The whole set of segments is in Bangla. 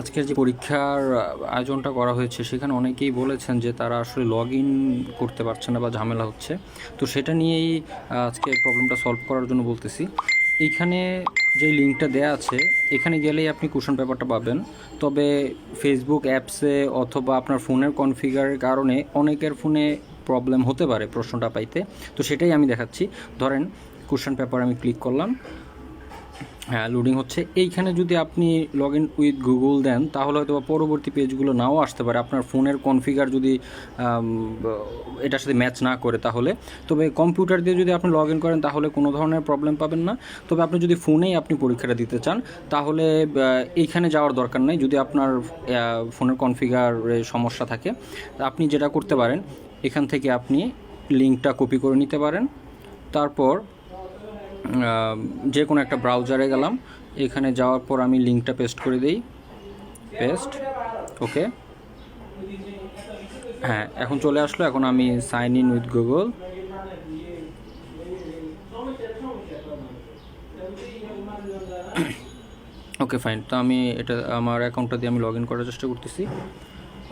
আজকের যে পরীক্ষার আয়োজনটা করা হয়েছে, সেখানে অনেকেই বলেছেন যে তারা আসলে লগ ইন করতে পারছে না বা ঝামেলা হচ্ছে। তো সেটা নিয়েই আজকে প্রবলেমটা সলভ করার জন্য বলতেছি। এইখানে যে লিঙ্কটা দেয়া আছে, এখানে গেলেই আপনি কোশ্চেন পেপারটা পাবেন। তবে ফেসবুক অ্যাপসে অথবা আপনার ফোনের কনফিগারের কারণে অনেকের ফোনে প্রবলেম হতে পারে প্রশ্নটা পাইতে। তো সেটাই আমি দেখাচ্ছি। ধরেন কোশ্চেন পেপার আমি ক্লিক করলাম। লোডিং হচ্ছে। এইখানে যদি আপনি লগ ইন উইথ গুগল দেন, তাহলে হয়তো পরবর্তী পেজগুলো নাও আসতে পারে। আপনার ফোনের কনফিগার যদি এটার সাথে ম্যাচ না করে তাহলে। তবে কম্পিউটার দিয়ে যদি আপনি লগ ইন করেন, তাহলে কোনো ধরনের প্রবলেম পাবেন না। তবে আপনি যদি ফোনেই আপনি পরীক্ষাটা দিতে চান, তাহলে এইখানে যাওয়ার দরকার নেই। যদি আপনার ফোনের কনফিগারে সমস্যা থাকে, আপনি যেটা করতে পারেন, এখান থেকে আপনি লিঙ্কটা কপি করে নিতে পারেন। তারপর যে কোনো একটা ব্রাউজারে গেলাম। এখানে যাওয়ার পর আমি লিঙ্কটা পেস্ট করে দিই। পেস্ট ওকে হ্যাঁ এখন চলে আসলো। এখন আমি sign in with Google okay fine তো আমি এটা, আমার অ্যাকাউন্টটা দিয়ে আমি লগ ইন করার চেষ্টা করতেছি।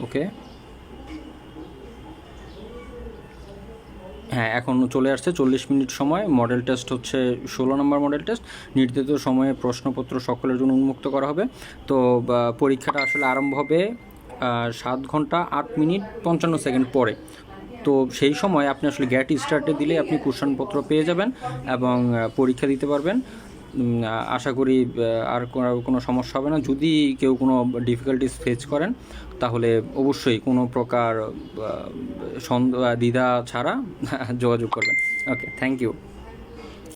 ওকে হ্যাঁ এখন চলে আসছে চল্লিশ মিনিট সময়। মডেল টেস্ট হচ্ছে ষোলো নম্বর মডেল টেস্ট। নির্ধারিত সময়ে প্রশ্নপত্র সকলের জন্য উন্মুক্ত করা হবে। তো পরীক্ষাটা আসলে আরম্ভ হবে সাত ঘণ্টা আট মিনিট পঞ্চান্ন সেকেন্ড পরে। তো, সেই সময় আপনি আসলে গ্যাট স্টার্টে দিলে আপনি কোশ্চেনপত্র পেয়ে যাবেন এবং পরীক্ষা দিতে পারবেন। আশা করি আর কোনো- সমস্যা হবে না। যদি কেউ কোনো ডিফিকাল্টিস ফেস করেন, তাহলে অবশ্যই কোনো প্রকার সন্দেহ দ্বিধা ছাড়া যোগাযোগ করবেন। Okay thank you